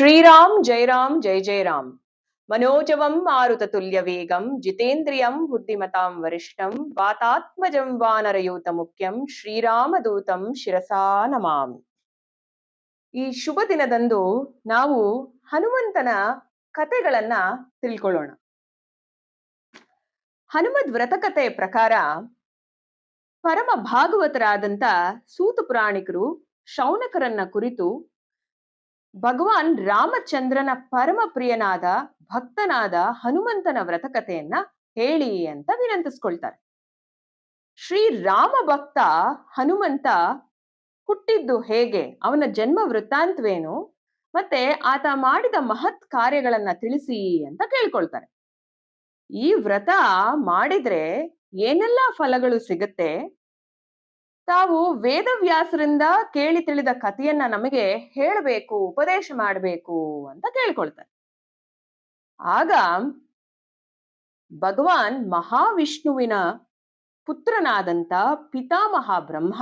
ಶ್ರೀರಾಮ್, ಜೈರಾಮ್, ಜೈ ಜೈರಾಮ್. ಮನೋಜವಂ ಮಾರುತ ತುಲ್ಯ ವೇಗಂ, ಜಿತೇಂದ್ರಿಯಂ ಬುದ್ಧಿಮತಾಂ ವರಿಷ್ಠಂ, ವಾತಾತ್ಮಜಂ ವಾನರಯೂತ ಮುಖ್ಯಂ, ಶ್ರೀರಾಮದೂತಂ ಶಿರಸಾ ನಮಾಮಿ. ಈ ಶುಭ ದಿನದಂದು ನಾವು ಹನುಮಂತನ ಕಥೆಗಳನ್ನ ತಿಳ್ಕೊಳ್ಳೋಣ. ಹನುಮದ್ ವ್ರತಕತೆ ಪ್ರಕಾರ ಪರಮ ಭಾಗವತರಾದಂತ ಸೂತು ಪುರಾಣಿಕರು, ಶೌನಕರನ್ನ ಕುರಿತು ಭಗವಾನ್ ರಾಮಚಂದ್ರನ ಪರಮ ಪ್ರಿಯನಾದ ಭಕ್ತನಾದ ಹನುಮಂತನ ವ್ರತಕತೆಯನ್ನ ಹೇಳಿ ಅಂತ ವಿನಂತಿಸ್ಕೊಳ್ತಾರೆ. ಶ್ರೀ ರಾಮ ಭಕ್ತ ಹನುಮಂತ ಹುಟ್ಟಿದ್ದು ಹೇಗೆ, ಅವನ ಜನ್ಮ ವೃತ್ತಾಂತವೇನು, ಮತ್ತೆ ಆತ ಮಾಡಿದ ಮಹತ್ ಕಾರ್ಯಗಳನ್ನ ತಿಳಿಸಿ ಅಂತ ಕೇಳ್ಕೊಳ್ತಾರೆ. ಈ ವ್ರತ ಮಾಡಿದ್ರೆ ಏನೆಲ್ಲಾ ಫಲಗಳು ಸಿಗುತ್ತೆ ತಾವು ವೇದವ್ಯಾಸರಿಂದ ಕೇಳಿ ತಿಳಿದ ಕಥೆಯನ್ನ ನಮಗೆ ಹೇಳಬೇಕು, ಉಪದೇಶ ಮಾಡಬೇಕು ಅಂತ ಕೇಳ್ಕೊಳ್ತಾರೆ. ಆಗ ಭಗವಾನ್ ಮಹಾವಿಷ್ಣುವಿನ ಪುತ್ರನಾದಂತ ಪಿತಾಮಹ ಬ್ರಹ್ಮ,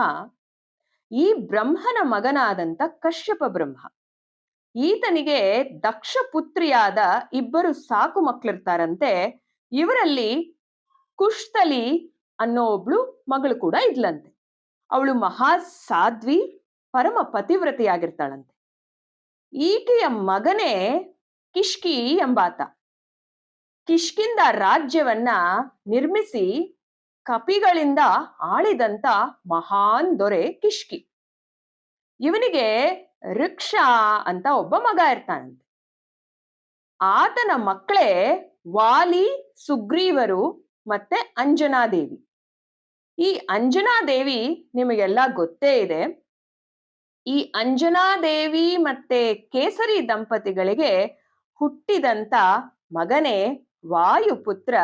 ಈ ಬ್ರಹ್ಮನ ಮಗನಾದಂತ ಕಶ್ಯಪ ಬ್ರಹ್ಮ, ಈತನಿಗೆ ದಕ್ಷ ಪುತ್ರಿಯಾದ ಇಬ್ಬರು ಸಾಕು ಮಕ್ಕಳಿರ್ತಾರಂತೆ ಇವರಲ್ಲಿ ಕುಶ್ತಲಿ ಅನ್ನೋ ಒಬ್ಳು ಮಗಳು ಕೂಡ ಇದ್ಲಂತೆ. ಅವಳು ಮಹಾ ಸಾಧ್ವಿ ಪರಮ ಪತಿವ್ರತೆಯಾಗಿರ್ತಾಳಂತೆ. ಈಕೆಯ ಮಗನೇ ಕಿಷ್ಕಿ ಎಂಬಾತ. ಕಿಷ್ಕಿಂದ ರಾಜ್ಯವನ್ನ ನಿರ್ಮಿಸಿ ಕಪಿಗಳಿಂದ ಆಳಿದಂತ ಮಹಾನ್ ದೊರೆ ಕಿಷ್ಕಿ. ಇವನಿಗೆ ರಿಕ್ಷ ಅಂತ ಒಬ್ಬ ಮಗ ಇರ್ತಾನಂತೆ. ಆತನ ಮಕ್ಕಳೇ ವಾಲಿ, ಸುಗ್ರೀವರು ಮತ್ತೆ ಅಂಜನಾದೇವಿ. ಈ ಅಂಜನಾದೇವಿ ನಿಮಗೆಲ್ಲ ಗೊತ್ತೇ ಇದೆ. ಈ ಅಂಜನಾದೇವಿ ಮತ್ತೆ ಕೇಸರಿ ದಂಪತಿಗಳಿಗೆ ಹುಟ್ಟಿದಂತ ಮಗನೇ ವಾಯುಪುತ್ರ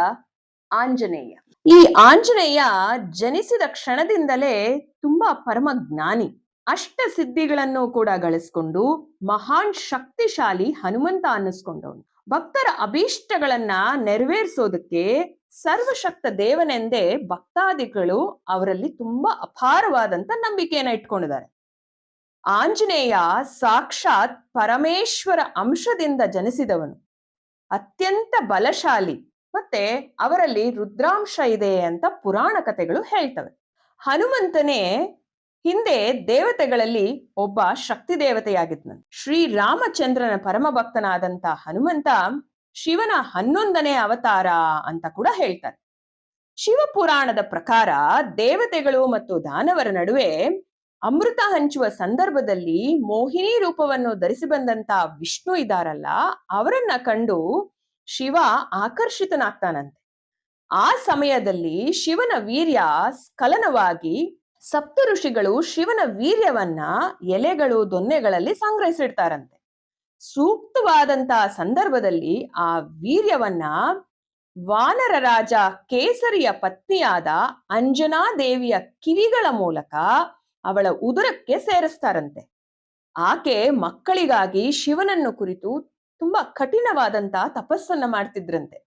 ಆಂಜನೇಯ. ಈ ಆಂಜನೇಯ ಜನಿಸಿದ ಕ್ಷಣದಿಂದಲೇ ತುಂಬಾ ಪರಮ ಜ್ಞಾನಿ ಅಷ್ಟ ಸಿದ್ಧಿಗಳನ್ನು ಕೂಡ ಗಳಿಸ್ಕೊಂಡು ಮಹಾನ್ ಶಕ್ತಿಶಾಲಿ ಹನುಮಂತ ಅನ್ನಿಸ್ಕೊಂಡವನು. ಭಕ್ತರ ಅಭೀಷ್ಟಗಳನ್ನ ನೆರವೇರಿಸೋದಕ್ಕೆ ಸರ್ವಶಕ್ತ ದೇವನೆಂದೇ ಭಕ್ತಾದಿಗಳು ಅವರಲ್ಲಿ ತುಂಬಾ ಅಪಾರವಾದಂತ ನಂಬಿಕೆಯನ್ನ ಇಟ್ಕೊಂಡಿದ್ದಾರೆ. ಆಂಜನೇಯ ಸಾಕ್ಷಾತ್ ಪರಮೇಶ್ವರ ಅಂಶದಿಂದ ಜನಿಸಿದವನು. ಅತ್ಯಂತ ಬಲಶಾಲಿ ಮತ್ತೆ ಅವರಲ್ಲಿ ರುದ್ರಾಂಶ ಇದೆ ಅಂತ ಪುರಾಣ ಕಥೆಗಳು ಹೇಳ್ತವೆ. ಹನುಮಂತನೇ ಹಿಂದೆ ದೇವತೆಗಳಲ್ಲಿ ಒಬ್ಬ ಶಕ್ತಿ ರಾಮಚಂದ್ರನ ಪರಮ ಭಕ್ತನಾದಂತ ಹನುಮಂತ ಶಿವನ ಹನ್ನೊಂದನೇ ಅವತಾರ ಅಂತ ಕೂಡ ಹೇಳ್ತಾರೆ. ಶಿವಪುರಾಣದ ಪ್ರಕಾರ ದೇವತೆಗಳು ಮತ್ತು ದಾನವರ ನಡುವೆ ಅಮೃತ ಹಂಚುವ ಸಂದರ್ಭದಲ್ಲಿ ಮೋಹಿನಿ ರೂಪವನ್ನು ಧರಿಸಿ ಬಂದಂತ ವಿಷ್ಣು ಇದಾರಲ್ಲ, ಅವರನ್ನ ಕಂಡು ಶಿವ ಆಕರ್ಷಿತನಾಗ್ತಾನಂತೆ. ಆ ಸಮಯದಲ್ಲಿ ಶಿವನ ವೀರ್ಯ ಸ್ಖಲನವಾಗಿ ಸಪ್ತ ಋಷಿಗಳು ಶಿವನ ವೀರ್ಯವನ್ನ ಎಲೆಗಳು, ದೊನ್ನೆಗಳಲ್ಲಿ ಸಂಗ್ರಹಿಸಿಡ್ತಾರಂತೆ. ಸೂಕ್ತವಾದಂತ ಸಂದರ್ಭದಲ್ಲಿ ಆ ವೀರ್ಯವನ್ನ ವಾನರ ರಾಜ ಕೇಸರಿಯ ಪತ್ನಿಯಾದ ಅಂಜನಾ ದೇವಿಯ ಕಿವಿಗಳ ಮೂಲಕ ಅವಳ ಉದರಕ್ಕೆ ಸೇರಿಸ್ತಾರಂತೆ. ಆಕೆ ಮಕ್ಕಳಿಗಾಗಿ ಶಿವನನ್ನು ಕುರಿತು ತುಂಬಾ ಕಠಿಣವಾದಂತ ತಪಸ್ಸನ್ನ ಮಾಡ್ತಿದ್ರಂತೆ.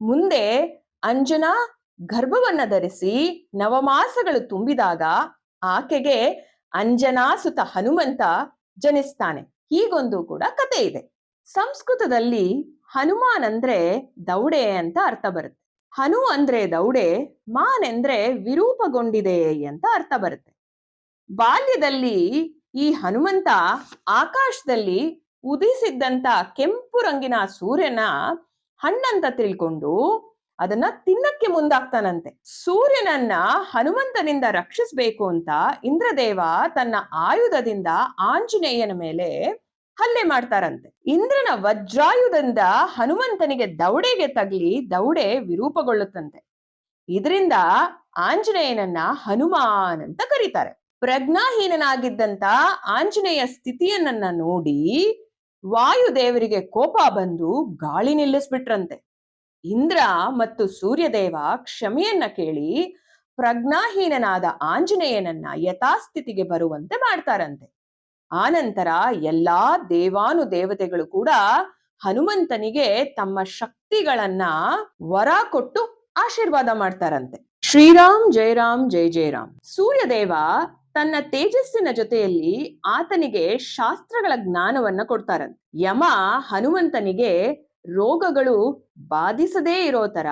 ಮುಂದೆ ಅಂಜನಾ ಗರ್ಭವನ್ನ ಧರಿಸಿ ನವಮಾಸಗಳು ತುಂಬಿದಾಗ ಆಕೆಗೆ ಅಂಜನಾಸುತ ಹನುಮಂತ ಜನಿಸ್ತಾನೆ. ಹೀಗೊಂದು ಕೂಡ ಕತೆ ಇದೆ. ಸಂಸ್ಕೃತದಲ್ಲಿ ಹನುಮಾನ್ ಅಂದ್ರೆ ದೌಡೆ ಅಂತ ಅರ್ಥ ಬರುತ್ತೆ. ಹನು ಅಂದ್ರೆ ದೌಡೆ, ಮಾನ್ ಅಂದ್ರೆ ವಿರೂಪಗೊಂಡಿದೆ ಅಂತ ಅರ್ಥ ಬರುತ್ತೆ. ಬಾಲ್ಯದಲ್ಲಿ ಈ ಹನುಮಂತ ಆಕಾಶದಲ್ಲಿ ಉದಿಸಿದ್ದಂತ ಕೆಂಪು ರಂಗಿನ ಸೂರ್ಯನ ಹಣ್ಣಂತ ತಿಳ್ಕೊಂಡು ಅದನ್ನ ತಿನ್ನಕ್ಕೆ ಮುಂದಾಗ್ತಾನಂತೆ. ಸೂರ್ಯನನ್ನ ಹನುಮಂತನಿಂದ ರಕ್ಷಿಸ್ಬೇಕು ಅಂತ ಇಂದ್ರದೇವ ತನ್ನ ಆಯುಧದಿಂದ ಆಂಜನೇಯನ ಮೇಲೆ ಹಲ್ಲೆ ಮಾಡ್ತಾರಂತೆ. ಇಂದ್ರನ ವಜ್ರಾಯುಧದಿಂದ ಹನುಮಂತನಿಗೆ ದೌಡೆಗೆ ತಗ್ಲಿ ದೌಡೆ ವಿರೂಪಗೊಳ್ಳುತ್ತಂತೆ. ಇದರಿಂದ ಆಂಜನೇಯನನ್ನ ಹನುಮಾನ್ ಅಂತ ಕರೀತಾರೆ. ಪ್ರಜ್ಞಾಹೀನನಾಗಿದ್ದಂತ ಆಂಜನೇಯ ಸ್ಥಿತಿಯನ್ನ ನೋಡಿ ವಾಯುದೇವರಿಗೆ ಕೋಪ ಬಂದು ಗಾಳಿ ನಿಲ್ಲಿಸ್ಬಿಟ್ರಂತೆ. ಇಂದ್ರ ಮತ್ತು ಸೂರ್ಯದೇವ ಕ್ಷಮೆಯನ್ನ ಕೇಳಿ ಪ್ರಜ್ಞಾಹೀನನಾದ ಆಂಜನೇಯನನ್ನ ಯಥಾಸ್ಥಿತಿಗೆ ಬರುವಂತೆ ಮಾಡ್ತಾರಂತೆ. ಆನಂತರ ಎಲ್ಲಾ ದೇವಾನು ದೇವತೆಗಳು ಕೂಡ ಹನುಮಂತನಿಗೆ ತಮ್ಮ ಶಕ್ತಿಗಳನ್ನ ವರ ಕೊಟ್ಟು ಆಶೀರ್ವಾದ ಮಾಡ್ತಾರಂತೆ. ಶ್ರೀರಾಮ್ ಜಯರಾಮ್ ಜೈ ಜೈ ರಾಮ್. ಸೂರ್ಯದೇವ ತನ್ನ ತೇಜಸ್ಸಿನ ಜೊತೆಯಲ್ಲಿ ಆತನಿಗೆ ಶಾಸ್ತ್ರಗಳ ಜ್ಞಾನವನ್ನ ಕೊಡ್ತಾರಂತೆ. ಯಮ ಹನುಮಂತನಿಗೆ ರೋಗಗಳು ಬಾಧಿಸದೇ ಇರೋ ತರ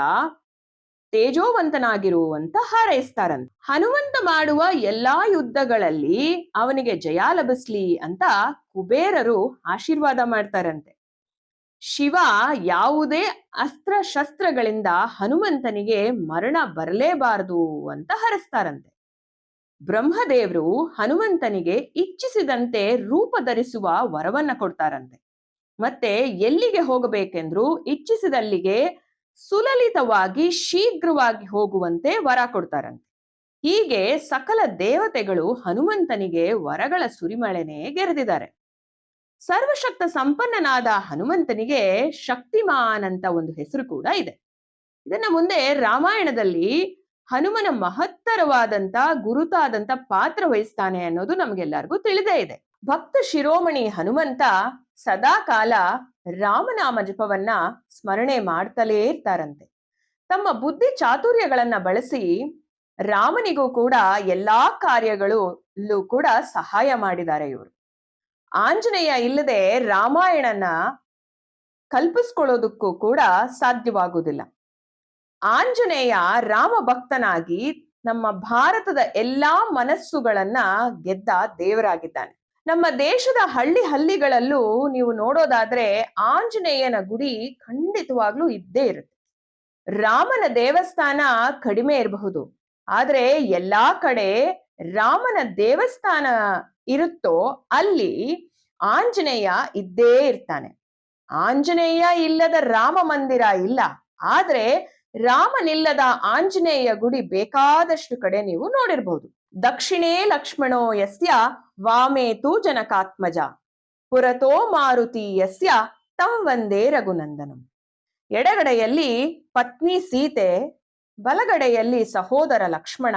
ತೇಜೋವಂತನಾಗಿರುವಂತ ಹಾರೈಸ್ತಾರಂತೆ. ಹನುಮಂತ ಮಾಡುವ ಎಲ್ಲಾ ಯುದ್ಧಗಳಲ್ಲಿ ಅವನಿಗೆ ಜಯ ಲಭಿಸ್ಲಿ ಅಂತ ಕುಬೇರರು ಆಶೀರ್ವಾದ ಮಾಡ್ತಾರಂತೆ. ಶಿವ ಯಾವುದೇ ಅಸ್ತ್ರ ಶಸ್ತ್ರಗಳಿಂದ ಹನುಮಂತನಿಗೆ ಮರಣ ಬರಲೇಬಾರದು ಅಂತ ಹರಿಸ್ತಾರಂತೆ. ಬ್ರಹ್ಮದೇವರು ಹನುಮಂತನಿಗೆ ಇಚ್ಛಿಸಿದಂತೆ ರೂಪ ಧರಿಸುವ ವರವನ್ನ ಕೊಡ್ತಾರಂತೆ. ಮತ್ತೆ ಎಲ್ಲಿಗೆ ಹೋಗಬೇಕೆಂದ್ರು ಇಚ್ಛಿಸಿದಲ್ಲಿಗೆ ಸುಲಲಿತವಾಗಿ ಶೀಘ್ರವಾಗಿ ಹೋಗುವಂತೆ ವರ ಕೊಡ್ತಾರಂತೆ. ಹೀಗೆ ಸಕಲ ದೇವತೆಗಳು ಹನುಮಂತನಿಗೆ ವರಗಳ ಸುರಿಮಳೆನೇ ಗೆರೆದಿದ್ದಾರೆ. ಸರ್ವಶಕ್ತ ಸಂಪನ್ನನಾದ ಹನುಮಂತನಿಗೆ ಶಕ್ತಿಮಾನ್ ಅಂತ ಒಂದು ಹೆಸರು ಕೂಡ ಇದೆ. ಇದನ್ನ ಮುಂದೆ ರಾಮಾಯಣದಲ್ಲಿ ಹನುಮನ ಮಹತ್ತರವಾದಂತ ಗುರುತಾದಂತ ಪಾತ್ರ ವಹಿಸ್ತಾನೆ ಅನ್ನೋದು ನಮ್ಗೆಲ್ಲರಿಗೂ ತಿಳಿದೇ ಇದೆ. ಭಕ್ತ ಶಿರೋಮಣಿ ಹನುಮಂತ ಸದಾ ಕಾಲ ರಾಮನಾಮ ಜಪವನ್ನ ಸ್ಮರಣೆ ಮಾಡ್ತಲೇ ಇರ್ತಾರಂತೆ. ತಮ್ಮ ಬುದ್ಧಿ ಚಾತುರ್ಯಗಳನ್ನ ಬಳಸಿ ರಾಮನಿಗೂ ಕೂಡ ಎಲ್ಲಾ ಕಾರ್ಯಗಳಲ್ಲೂ ಕೂಡ ಸಹಾಯ ಮಾಡಿದ್ದಾರೆ ಇವರು. ಆಂಜನೇಯ ಇಲ್ಲದೆ ರಾಮಾಯಣನ ಕಲ್ಪಿಸ್ಕೊಳ್ಳೋದಕ್ಕೂ ಕೂಡ ಸಾಧ್ಯವಾಗುವುದಿಲ್ಲ ಆಂಜನೇಯ ರಾಮ ಭಕ್ತನಾಗಿ ನಮ್ಮ ಭಾರತದ ಎಲ್ಲಾ ಮನಸ್ಸುಗಳನ್ನ ಗೆದ್ದ ದೇವರಾಗಿದ್ದಾನೆ. ನಮ್ಮ ದೇಶದ ಹಳ್ಳಿ ಹಳ್ಳಿಗಳಲ್ಲೂ ನೀವು ನೋಡೋದಾದ್ರೆ ಆಂಜನೇಯನ ಗುಡಿ ಖಂಡಿತವಾಗ್ಲೂ ಇದ್ದೇ ಇರುತ್ತೆ. ರಾಮನ ದೇವಸ್ಥಾನ ಕಡಿಮೆ ಇರಬಹುದು. ಆದ್ರೆ ಎಲ್ಲಾ ಕಡೆ ರಾಮನ ದೇವಸ್ಥಾನ ಇರುತ್ತೋ ಅಲ್ಲಿ ಆಂಜನೇಯ ಇದ್ದೇ ಇರ್ತಾನೆ. ಆಂಜನೇಯ ಇಲ್ಲದ ರಾಮ ಮಂದಿರ ಇಲ್ಲ. ಆದ್ರೆ ರಾಮನಿಲ್ಲದ ಆಂಜನೇಯ ಗುಡಿ ಬೇಕಾದಷ್ಟು ಕಡೆ ನೀವು ನೋಡಿರ್ಬಹುದು. ದಕ್ಷಿಣೇ ಲಕ್ಷ್ಮಣೋ ಯಸ್ಯ ವಾಮೇತು ಜನಕಾತ್ಮಜ. ಪುರತೋ ಮಾರುತಿ ಯಸ್ಯ ತಂ ವಂದೇ ರಘುನಂದನಂ. ಎಡಗಡೆಯಲ್ಲಿ ಪತ್ನಿ ಸೀತೆ, ಬಲಗಡೆಯಲ್ಲಿ ಸಹೋದರ ಲಕ್ಷ್ಮಣ,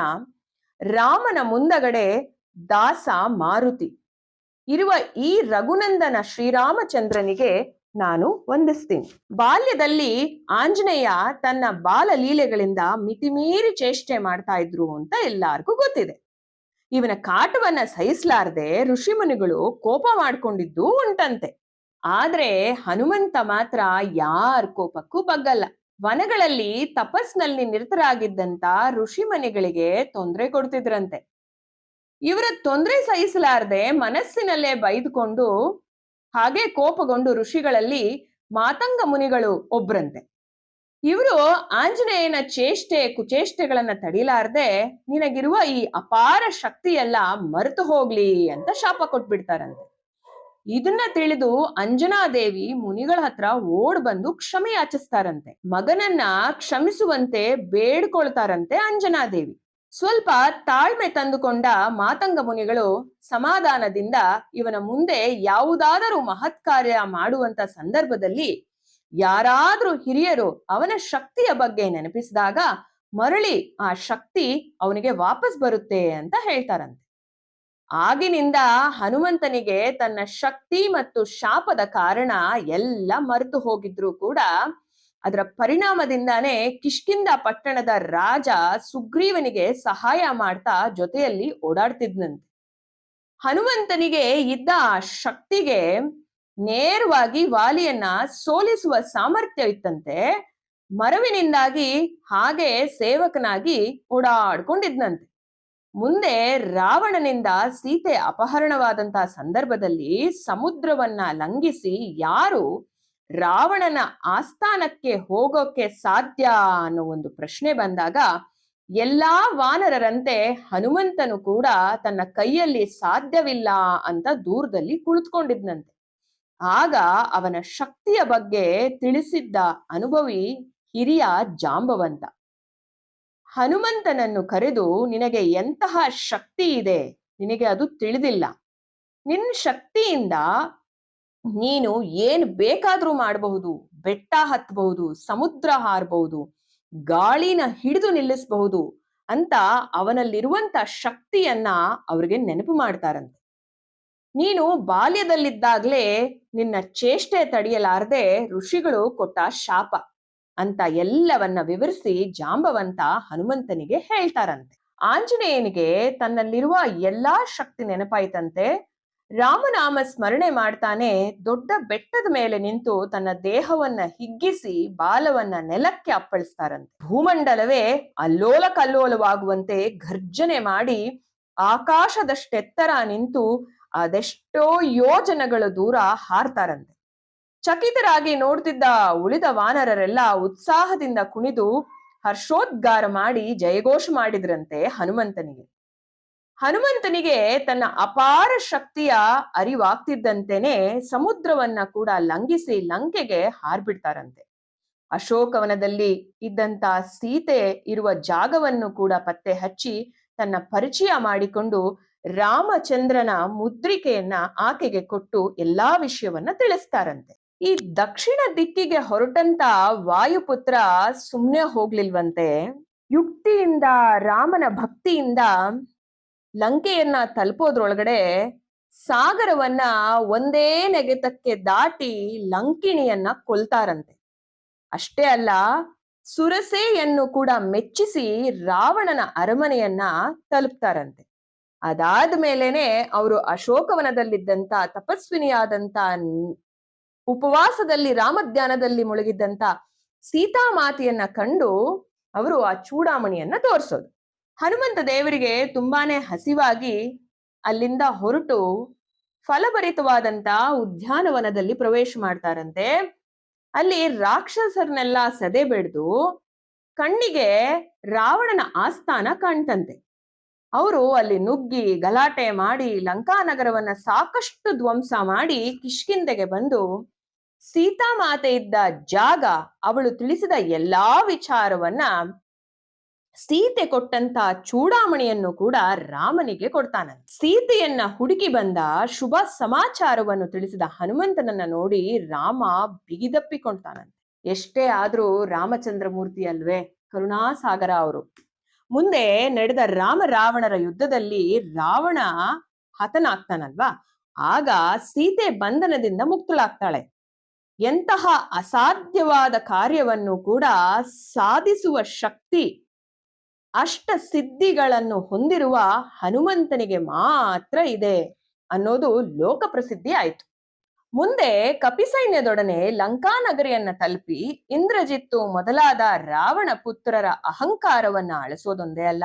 ರಾಮನ ಮುಂದಗಡೆ ದಾಸ ಮಾರುತಿ. ಇರುವ ಈ ರಘುನಂದನ ಶ್ರೀರಾಮಚಂದ್ರನಿಗೆ ನಾನು ವಂದಿಸ್ತೀನಿ. ಬಾಲ್ಯದಲ್ಲಿ ಆಂಜನೇಯ ತನ್ನ ಬಾಲ ಲೀಲೆಗಳಿಂದ ಮಿತಿಮೀರಿ ಚೇಷ್ಟೆ ಮಾಡ್ತಾ ಇದ್ರು ಅಂತ ಎಲ್ಲಾರ್ಗೂ ಗೊತ್ತಿದೆ. ಇವನ ಕಾಟವನ್ನ ಸಹಿಸಲಾರದೆ ಋಷಿಮುನಿಗಳು ಕೋಪ ಮಾಡ್ಕೊಂಡಿದ್ದು ಉಂಟಂತೆ. ಆದ್ರೆ ಹನುಮಂತ ಮಾತ್ರ ಯಾರ ಕೋಪಕ್ಕೂ ಬಗ್ಗಲ್ಲ. ವನಗಳಲ್ಲಿ ತಪಸ್ನಲ್ಲಿ ನಿರತರಾಗಿದ್ದಂತ ಋಷಿಮನಿಗಳಿಗೆ ತೊಂದರೆ ಕೊಡ್ತಿದ್ರಂತೆ. ಇವರ ತೊಂದರೆ ಸಹಿಸಲಾರದೆ ಮನಸ್ಸಿನಲ್ಲೇ ಬೈದುಕೊಂಡು ಹಾಗೆ ಕೋಪಗೊಂಡು ಋಷಿಗಳಲ್ಲಿ ಮಾತಂಗ ಮುನಿಗಳು ಒಬ್ರಂತೆ. ಇವರು ಆಂಜನೇಯನ ಚೇಷ್ಟೆ, ಕುಚೇಷ್ಟೆಗಳನ್ನ ತಡಿಲಾರ್ದೆ ನಿನಗಿರುವ ಈ ಅಪಾರ ಶಕ್ತಿಯೆಲ್ಲ ಮರೆತು ಹೋಗ್ಲಿ ಅಂತ ಶಾಪ ಕೊಟ್ಬಿಡ್ತಾರಂತೆ. ಇದನ್ನ ತಿಳಿದು ಅಂಜನಾದೇವಿ ಮುನಿಗಳ ಹತ್ರ ಓಡ್ ಬಂದು ಕ್ಷಮೆ ಯಾಚಿಸ್ತಾರಂತೆ. ಮಗನನ್ನ ಕ್ಷಮಿಸುವಂತೆ ಬೇಡ್ಕೊಳ್ತಾರಂತೆ ಅಂಜನಾದೇವಿ. ಸ್ವಲ್ಪ ತಾಳ್ಮೆ ತಂದುಕೊಂಡ ಮಾತಂಗ ಮುನಿಗಳು ಸಮಾಧಾನದಿಂದ ಇವನ ಮುಂದೆ ಯಾವುದಾದರೂ ಮಹತ್ ಕಾರ್ಯ ಮಾಡುವಂತ ಸಂದರ್ಭದಲ್ಲಿ ಯಾರಾದ್ರೂ ಹಿರಿಯರು ಅವನ ಶಕ್ತಿಯ ಬಗ್ಗೆ ನೆನಪಿಸಿದಾಗ ಮರಳಿ ಆ ಶಕ್ತಿ ಅವನಿಗೆ ವಾಪಸ್ ಬರುತ್ತೆ ಅಂತ ಹೇಳ್ತಾರಂತೆ. ಆಗಿನಿಂದ ಹನುಮಂತನಿಗೆ ತನ್ನ ಶಕ್ತಿ ಮತ್ತು ಶಾಪದ ಕಾರಣ ಎಲ್ಲ ಮರೆತು ಹೋಗಿದ್ರು ಕೂಡ ಅದರ ಪರಿಣಾಮದಿಂದಾನೇ ಕಿಷ್ಕಿಂದ ಪಟ್ಟಣದ ರಾಜ ಸುಗ್ರೀವನಿಗೆ ಸಹಾಯ ಮಾಡ್ತಾ ಜೊತೆಯಲ್ಲಿ ಓಡಾಡ್ತಿದ್ನಂತೆ. ಹನುಮಂತನಿಗೆ ಇದ್ದ ಆ ಶಕ್ತಿಗೆ ನೇರವಾಗಿ ವಾಲಿಯನ್ನ ಸೋಲಿಸುವ ಸಾಮರ್ಥ್ಯ ಇತ್ತಂತೆ ಮರವಿನಿಂದಾಗಿ ಹಾಗೆ ಸೇವಕನಾಗಿ ಓಡಾಡ್ಕೊಂಡಿದ್ನಂತೆ. ಮುಂದೆ ರಾವಣನಿಂದ ಸೀತೆ ಅಪಹರಣವಾದಂತಹ ಸಂದರ್ಭದಲ್ಲಿ ಸಮುದ್ರವನ್ನ ಲಂಘಿಸಿ ಯಾರು ರಾವಣನ ಆಸ್ಥಾನಕ್ಕೆ ಹೋಗೋಕೆ ಸಾಧ್ಯ ಅನ್ನೋ ಒಂದು ಪ್ರಶ್ನೆ ಬಂದಾಗ, ಎಲ್ಲಾ ವಾನರರಂತೆ ಹನುಮಂತನು ಕೂಡ ತನ್ನ ಕೈಯಲ್ಲಿ ಸಾಧ್ಯವಿಲ್ಲ ಅಂತ ದೂರದಲ್ಲಿ ಕುಳಿತುಕೊಂಡಿದ್ನಂತೆ. ಆಗ ಅವನ ಶಕ್ತಿಯ ಬಗ್ಗೆ ತಿಳಿಸಿದ್ದ ಅನುಭವಿ ಹಿರಿಯ ಜಾಂಬವಂತ, ಹನುಮಂತನನ್ನು ಕರೆದು ನಿನಗೆ ಎಂತಹ ಶಕ್ತಿ ಇದೆ? ನಿನಗೆ ಅದು ತಿಳಿದಿಲ್ಲ. ನಿನ್ನ ಶಕ್ತಿಯಿಂದ ನೀನು ಏನ್ ಬೇಕಾದ್ರೂ ಮಾಡಬಹುದು, ಬೆಟ್ಟ ಹತ್ತಬಹುದು ಸಮುದ್ರ ಹಾರಬಹುದು, ಗಾಳಿನ ಹಿಡಿದು ನಿಲ್ಲಿಸಬಹುದು ಅಂತ ಅವನಲ್ಲಿರುವಂತ ಶಕ್ತಿಯನ್ನ ಅವ್ರಿಗೆ ನೆನಪು ಮಾಡ್ತಾರಂತೆ. ನೀನು ಬಾಲ್ಯದಲ್ಲಿದ್ದಾಗ್ಲೇ ನಿನ್ನ ಚೇಷ್ಟೆ ತಡೆಯಲಾರದೆ ಋಷಿಗಳು ಕೊಟ್ಟ ಶಾಪ ಅಂತ ಎಲ್ಲವನ್ನ ವಿವರಿಸಿ ಜಾಂಬವಂತ ಹನುಮಂತನಿಗೆ ಹೇಳ್ತಾರಂತೆ. ಆಂಜನೇಯನಿಗೆ ತನ್ನಲ್ಲಿರುವ ಎಲ್ಲಾ ಶಕ್ತಿ ನೆನಪಾಯ್ತಂತೆ. ರಾಮನಾಮ ಸ್ಮರಣೆ ಮಾಡ್ತಾನೆ, ದೊಡ್ಡ ಬೆಟ್ಟದ ಮೇಲೆ ನಿಂತು ತನ್ನ ದೇಹವನ್ನ ಹಿಗ್ಗಿಸಿ ಬಾಲವನ್ನ ನೆಲಕ್ಕೆ ಅಪ್ಪಳಿಸ್ತಾರಂತೆ. ಭೂಮಂಡಲವೇ ಅಲ್ಲೋಲ ಕಲ್ಲೋಲವಾಗುವಂತೆ ಘರ್ಜನೆ ಮಾಡಿ ಆಕಾಶದಷ್ಟೆತ್ತರ ನಿಂತು ಅದೆಷ್ಟೋ ಯೋಜನೆಗಳು ದೂರ ಹಾರ್ತಾರಂತೆ. ಚಕಿತರಾಗಿ ನೋಡ್ತಿದ್ದ ಉಳಿದ ವಾನರರೆಲ್ಲ ಉತ್ಸಾಹದಿಂದ ಕುಣಿದು ಹರ್ಷೋದ್ಗಾರ ಮಾಡಿ ಜಯಘೋಷ ಮಾಡಿದ್ರಂತೆ ಹನುಮಂತನಿಗೆ. ಹನುಮಂತನಿಗೆ ತನ್ನ ಅಪಾರ ಶಕ್ತಿಯ ಅರಿವಾಗ್ತಿದ್ದಂತೆನೆ ಸಮುದ್ರವನ್ನ ಕೂಡ ಲಂಘಿಸಿ ಲಂಕೆಗೆ ಹಾರ್ಬಿಡ್ತಾರಂತೆ. ಅಶೋಕವನದಲ್ಲಿ ಇದ್ದಂತ ಸೀತೆ ಇರುವ ಜಾಗವನ್ನು ಕೂಡ ಪತ್ತೆ ಹಚ್ಚಿ ತನ್ನ ಪರಿಚಯ ಮಾಡಿಕೊಂಡು ರಾಮಚಂದ್ರನ ಮುದ್ರಿಕೆಯನ್ನ ಆಕೆಗೆ ಕೊಟ್ಟು ಎಲ್ಲಾ ವಿಷಯವನ್ನ ತಿಳಿಸ್ತಾರಂತೆ. ಈ ದಕ್ಷಿಣ ದಿಕ್ಕಿಗೆ ಹೊರಟಂತ ವಾಯುಪುತ್ರ ಸುಮ್ನೆ ಹೋಗ್ಲಿಲ್ವಂತೆ. ಯುಕ್ತಿಯಿಂದ, ರಾಮನ ಭಕ್ತಿಯಿಂದ ಲಂಕೆಯನ್ನ ತಲುಪೋದ್ರೊಳಗಡೆ ಸಾಗರವನ್ನ ಒಂದೇ ನೆಗೆತಕ್ಕೆ ದಾಟಿ ಲಂಕಿಣಿಯನ್ನ ಕೊಲ್ತಾರಂತೆ. ಅಷ್ಟೇ ಅಲ್ಲ, ಸುರಸೆಯನ್ನು ಕೂಡ ಮೆಚ್ಚಿಸಿ ರಾವಣನ ಅರಮನೆಯನ್ನ ತಲುಪ್ತಾರಂತೆ. ಅದಾದ ಮೇಲೇನೆ ಅವರು ಅಶೋಕವನದಲ್ಲಿದ್ದಂತ, ತಪಸ್ವಿನಿಯಾದಂತ, ಉಪವಾಸದಲ್ಲಿ ರಾಮಧ್ಯಾನದಲ್ಲಿ ಮುಳುಗಿದ್ದಂತ ಸೀತಾಮಾತೆಯನ್ನ ಕಂಡು ಅವರು ಆ ಚೂಡಾಮಣಿಯನ್ನ ತೋರಿಸೋದು. ಹನುಮಂತ ದೇವರಿಗೆ ತುಂಬಾನೇ ಹಸಿವಾಗಿ ಅಲ್ಲಿಂದ ಹೊರಟು ಫಲಭರಿತವಾದಂತ ಉದ್ಯಾನವನದಲ್ಲಿ ಪ್ರವೇಶ ಮಾಡ್ತಾರಂತೆ. ಅಲ್ಲಿ ರಾಕ್ಷಸರನ್ನೆಲ್ಲ ಸದೆ ಬೆಳೆದು ಕಣ್ಣಿಗೆ ರಾವಣನ ಆಸ್ಥಾನ ಕಾಣ್ತಂತೆ. ಅವರು ಅಲ್ಲಿ ನುಗ್ಗಿ ಗಲಾಟೆ ಮಾಡಿ ಲಂಕಾನಗರವನ್ನ ಸಾಕಷ್ಟು ಧ್ವಂಸ ಮಾಡಿ ಕಿಷ್ಕಿಂದೆಗೆ ಬಂದು ಸೀತಾಮಾತೆ ಇದ್ದ ಜಾಗ ಅವಳು ತಿಳಿಸಿದ ಎಲ್ಲಾ ವಿಚಾರವನ್ನ ಸೀತೆ ಕೊಟ್ಟಂತ ಚೂಡಾಮಣಿಯನ್ನು ಕೂಡ ರಾಮನಿಗೆ ಕೊಡ್ತಾನ. ಸೀತೆಯನ್ನ ಹುಡುಕಿ ಬಂದ ಶುಭ ಸಮಾಚಾರವನ್ನು ತಿಳಿಸಿದ ಹನುಮಂತನನ್ನ ನೋಡಿ ರಾಮ ಬಿಗಿದಪ್ಪಿಕೊಳ್ತಾನಂತೆ. ಎಷ್ಟೇ ಆದ್ರೂ ರಾಮಚಂದ್ರ ಮೂರ್ತಿ ಅಲ್ವೇ, ಕರುಣಾಸಾಗರ ಅವರು. ಮುಂದೆ ನಡೆದ ರಾಮ ರಾವಣರ ಯುದ್ಧದಲ್ಲಿ ರಾವಣ ಹತನಾಗ್ತಾನಲ್ವಾ? ಆಗ ಸೀತೆ ಬಂಧನದಿಂದ ಮುಕ್ತಳಾಗ್ತಾಳೆ. ಎಂತಹ ಅಸಾಧ್ಯವಾದ ಕಾರ್ಯವನ್ನು ಕೂಡ ಸಾಧಿಸುವ ಶಕ್ತಿ ಅಷ್ಟ ಸಿದ್ಧಿಗಳನ್ನು ಹೊಂದಿರುವ ಹನುಮಂತನಿಗೆ ಮಾತ್ರ ಇದೆ ಅನ್ನೋದು ಲೋಕ ಪ್ರಸಿದ್ಧಿ ಆಯಿತು. ಮುಂದೆ ಕಪಿಸೈನ್ಯದೊಡನೆ ಲಂಕಾನಗರಿಯನ್ನ ತಲುಪಿ ಇಂದ್ರಜಿತ್ತು ಮೊದಲಾದ ರಾವಣ ಪುತ್ರರ ಅಹಂಕಾರವನ್ನ ಅಳಿಸೋದೊಂದೇ ಅಲ್ಲ,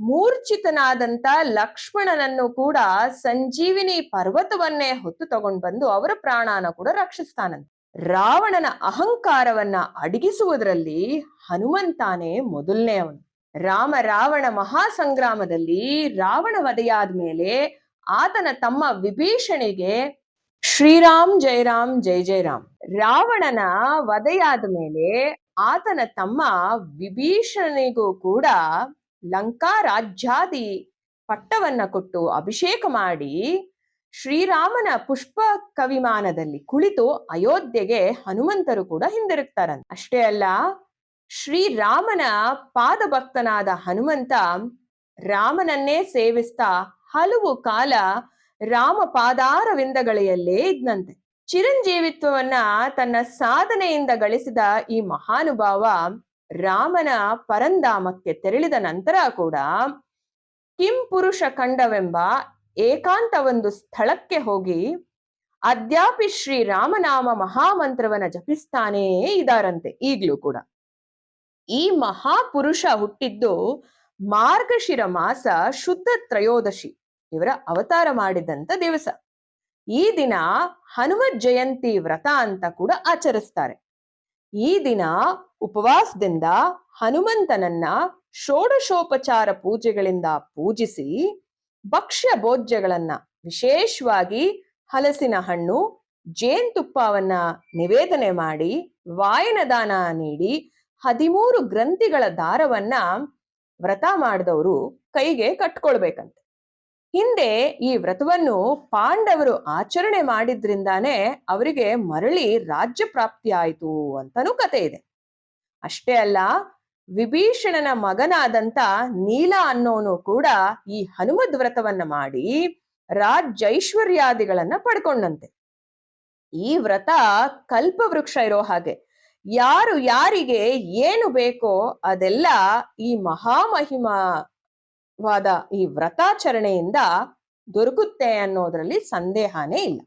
ಮೂರ್ಛಿತನಾದಂತ ಲಕ್ಷ್ಮಣನನ್ನು ಕೂಡ ಸಂಜೀವಿನಿ ಪರ್ವತವನ್ನೇ ಹೊತ್ತು ತಗೊಂಡು ಬಂದು ಅವರ ಪ್ರಾಣಾನ ಕೂಡ ರಕ್ಷಿಸ್ತಾನಂತೆ. ರಾವಣನ ಅಹಂಕಾರವನ್ನ ಅಡಗಿಸುವುದರಲ್ಲಿ ಹನುಮಂತಾನೇ ಮೊದಲನೇ ಅವನು. ರಾಮ ರಾವಣ ಮಹಾಸಂಗ್ರಾಮದಲ್ಲಿ ರಾವಣ ವಧೆಯಾದ ಮೇಲೆ ಆತನ ತಮ್ಮ ವಿಭೀಷಣಿಗೆ ಶ್ರೀರಾಮ್ ಜಯರಾಮ್ ಜೈ ಜಯರಾಮ್. ರಾವಣನ ವಧೆಯಾದ ಮೇಲೆ ಆತನ ತಮ್ಮ ವಿಭೀಷಣಿಗೂ ಕೂಡ ಲಂಕಾ ರಾಜ್ಯಾದಿ ಪಟ್ಟವನ್ನ ಕೊಟ್ಟು ಅಭಿಷೇಕ ಮಾಡಿ ಶ್ರೀರಾಮನ ಪುಷ್ಪ ಕವಿಮಾನದಲ್ಲಿ ಕುಳಿತು ಅಯೋಧ್ಯೆಗೆ ಹನುಮಂತರು ಕೂಡ ಹಿಂದಿರುಗ್ತಾರಂತೆ. ಅಷ್ಟೇ ಅಲ್ಲ ಶ್ರೀರಾಮನ ಪಾದಭಕ್ತನಾದ ಹನುಮಂತ ರಾಮನನ್ನೇ ಸೇವಿಸ್ತಾ ಹಲವು ಕಾಲ ರಾಮ ಪಾದಾರವಿಂದಗಳೆಯಲ್ಲೇ ಇದ್ನಂತೆ. ಚಿರಂಜೀವಿತ್ವವನ್ನ ತನ್ನ ಸಾಧನೆಯಿಂದ ಗಳಿಸಿದ ಈ ಮಹಾನುಭಾವ ರಾಮನ ಪರಂಧಾಮಕ್ಕೆ ತೆರಳಿದ ನಂತರ ಕೂಡ ಕಿಂ ಪುರುಷ ಕಂಡವೆಂಬ ಏಕಾಂತ ಒಂದು ಸ್ಥಳಕ್ಕೆ ಹೋಗಿ ಅದ್ಯಾಪಿ ಶ್ರೀ ರಾಮನಾಮ ಮಹಾಮಂತ್ರವನ್ನ ಜಪಿಸ್ತಾನೇ ಇದಾರಂತೆ ಈಗ್ಲೂ ಕೂಡ. ಈ ಮಹಾಪುರುಷ ಹುಟ್ಟಿದ್ದು ಮಾರ್ಗಶಿರ ಮಾಸ ಶುದ್ಧ ತ್ರಯೋದಶಿ. ಇವರ ಅವತಾರ ಮಾಡಿದಂತ ದಿವಸ. ಈ ದಿನ ಹನುಮ ಜಯಂತಿ ವ್ರತ ಅಂತ ಕೂಡ ಆಚರಿಸ್ತಾರೆ. ಈ ದಿನ ಉಪವಾಸದಿಂದ ಹನುಮಂತನನ್ನ ಷೋಡಶೋಪಚಾರ ಪೂಜೆಗಳಿಂದ ಪೂಜಿಸಿ ಭಕ್ಷ್ಯ ಭೋಜ್ಯಗಳನ್ನ ವಿಶೇಷವಾಗಿ ಹಲಸಿನ ಹಣ್ಣು, ಜೇನ್ತುಪ್ಪವನ್ನ ನಿವೇದನೆ ಮಾಡಿ, ವಾಯನದಾನ ನೀಡಿ ಹದಿಮೂರು ಗ್ರಂಥಿಗಳ ದಾರವನ್ನ ವ್ರತ ಮಾಡಿದವರು ಕೈಗೆ ಕಟ್ಕೊಳ್ಬೇಕಂತೆ. ಹಿಂದೆ ಈ ವ್ರತವನ್ನು ಪಾಂಡವರು ಆಚರಣೆ ಮಾಡಿದ್ರಿಂದಾನೇ ಅವರಿಗೆ ಮರಳಿ ರಾಜ್ಯ ಪ್ರಾಪ್ತಿ ಆಯಿತು ಅಂತನೂ ಕತೆ ಇದೆ. ಅಷ್ಟೇ ಅಲ್ಲ, ವಿಭೀಷಣನ ಮಗನಾದಂತ ನೀಲ ಅನ್ನೋನು ಕೂಡ ಈ ಹನುಮದ್ ವ್ರತವನ್ನ ಮಾಡಿ ರಾಜ್ಯೈಶ್ವರ್ಯಾದಿಗಳನ್ನ ಪಡ್ಕೊಂಡಂತೆ. ಈ ವ್ರತ ಕಲ್ಪವೃಕ್ಷ ಇರೋ ಹಾಗೆ ಯಾರು ಯಾರಿಗೆ ಏನು ಬೇಕೋ ಅದೆಲ್ಲ ಈ ಮಹಾಮಹಿಮವಾದ ಈ ವ್ರತಾಚರಣೆಯಿಂದ ದೊರಕುತ್ತೆ ಅನ್ನೋದ್ರಲ್ಲಿ ಸಂದೇಹನೇ ಇಲ್ಲ.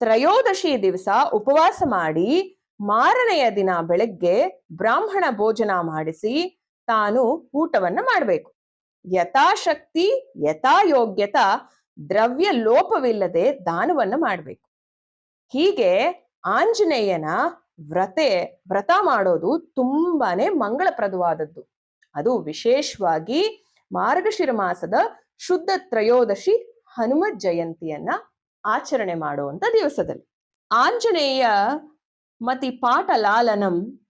ತ್ರಯೋದಶಿ ದಿವಸ ಉಪವಾಸ ಮಾಡಿ ಮಾರನೆಯ ದಿನ ಬೆಳಗ್ಗೆ ಬ್ರಾಹ್ಮಣ ಭೋಜನ ಮಾಡಿಸಿ ತಾನು ಊಟವನ್ನ ಮಾಡಬೇಕು. ಯಥಾಶಕ್ತಿ, ಯಥಾಯೋಗ್ಯತ, ದ್ರವ್ಯ ಲೋಪವಿಲ್ಲದೆ ದಾನವನ್ನ ಮಾಡಬೇಕು. ಹೀಗೆ ಆಂಜನೇಯನ ವ್ರತೆ, ವ್ರತ ಮಾಡೋದು ತುಂಬಾನೇ ಮಂಗಳಪ್ರದವಾದದ್ದು. ಅದು ವಿಶೇಷವಾಗಿ ಮಾರ್ಗಶಿರ ಮಾಸದ ಶುದ್ಧ ತ್ರಯೋದಶಿ ಹನುಮ ಜಯಂತಿಯನ್ನ ಆಚರಣೆ ಮಾಡುವಂತ ದಿವಸದಲ್ಲಿ. ಆಂಜನೇಯ ಮತಿ ಪಾಟಲಾಲನಂ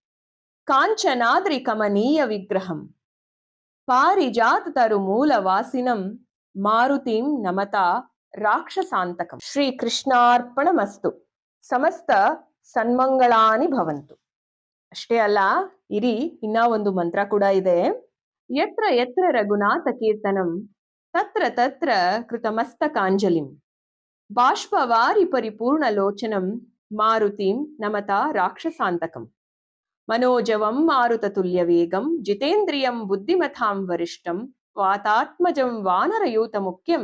ಕಾಂಚನಾದ್ರಿ ಕಮನೀಯ ವಿಗ್ರಹಂ ಪಾರಿಜಾತ ತರು ಮೂಲವಾಸಿನಂ ಮಾರುತಿಂ ನಮತಾ ರಾಕ್ಷಸಾಂತಕಂ. ಶ್ರೀ ಕೃಷ್ಣಾರ್ಪಣಮಸ್ತು ಸಮಸ್ತ ಸನ್ಮಂಗಳಾನಿ ಭವಂತು ಅಷ್ಟೇ ಅಲ್ಲ ಇರಿ ಇನ್ನ ಒಂದು ಮಂತ್ರ ಕೂಡ ಇದೆ ಯತ್ರ ಯತ್ರ ರಘುನಾಥ ಕೀರ್ತನಂ ತತ್ರ ತತ್ರ ಕೃತಮಸ್ತಕಾಂಜಲಿಂ ಬಾಷ್ಪವಾರಿ ಪರಿಪೂರ್ಣ ಲೋಚನಂ ಮಾರುತಿಂ ನಮತ ರಾಕ್ಷಸಾಂತಕಂ ಮನೋಜವಂ ಮಾರುತ ತುಲ್ಯ ವೇಗಂ ಜಿತೇಂದ್ರಿಯಂ ಬುದ್ಧಿಮತಾಂ ವರಿಷ್ಠಂ ವಾತಾತ್ಮಜಂ ವಾನರಯೂತ ಮುಖ್ಯಂ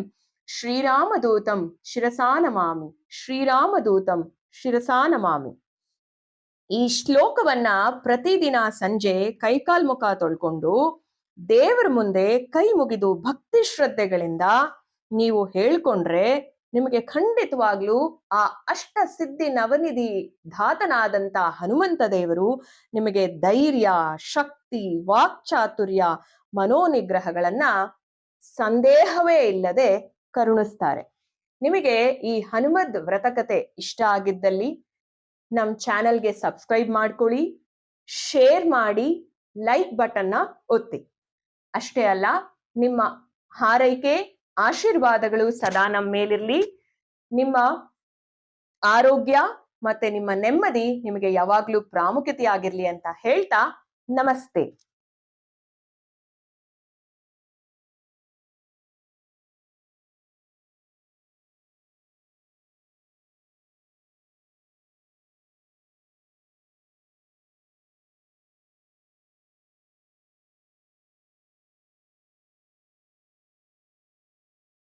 ಶ್ರೀರಾಮದೂತಂ ಶಿರಸಾ ನಮಾಮಿ ಶ್ರೀರಾಮದೂತಂ ಶಿರಸಾ ನಮಾಮಿ ಈ ಶ್ಲೋಕವನ್ನ ಪ್ರತಿದಿನ ಸಂಜೆ ಕೈಕಾಲ್ ಮುಖ ತೊಳ್ಕೊಂಡು ದೇವರ ಮುಂದೆ ಕೈ ಮುಗಿದು ಭಕ್ತಿ ಶ್ರದ್ಧೆಗಳಿಂದ ನೀವು ಹೇಳ್ಕೊಂಡ್ರೆ ನಿಮಗೆ ಖಂಡಿತವಾಗ್ಲೂ ಆ ಅಷ್ಟ ಸಿದ್ಧಿ ನವನಿಧಿ ಧಾತನಾದಂತ ಹನುಮಂತ ದೇವರು ನಿಮಗೆ ಧೈರ್ಯ, ಶಕ್ತಿ, ವಾಕ್ಚಾತುರ್ಯ, ಮನೋನಿಗ್ರಹಗಳನ್ನ ಸಂದೇಹವೇ ಇಲ್ಲದೆ ಕರುಣಿಸ್ತಾರೆ. ನಿಮಗೆ ಈ ಹನುಮದ್ ವ್ರತಕತೆ ಇಷ್ಟ ಆಗಿದ್ದಲ್ಲಿ ನಮ್ ಚಾನೆಲ್ಗೆ ಸಬ್ಸ್ಕ್ರೈಬ್ ಮಾಡ್ಕೊಳ್ಳಿ, ಶೇರ್ ಮಾಡಿ, ಲೈಕ್ ಬಟನ್ನ ಒತ್ತಿ. ಅಷ್ಟೇ ಅಲ್ಲ, ನಿಮ್ಮ ಹಾರೈಕೆ, ಆಶೀರ್ವಾದಗಳು ಸದಾ ನಮ್ಮ ಮೇಲಿರ್ಲಿ. ನಿಮ್ಮ ಆರೋಗ್ಯ ಮತ್ತೆ ನಿಮ್ಮ ನೆಮ್ಮದಿ ನಿಮಗೆ ಯಾವಾಗಲೂ ಪ್ರಾಮುಖ್ಯತೆ ಆಗಿರಲಿ ಅಂತ ಹೇಳ್ತಾ ನಮಸ್ತೆ.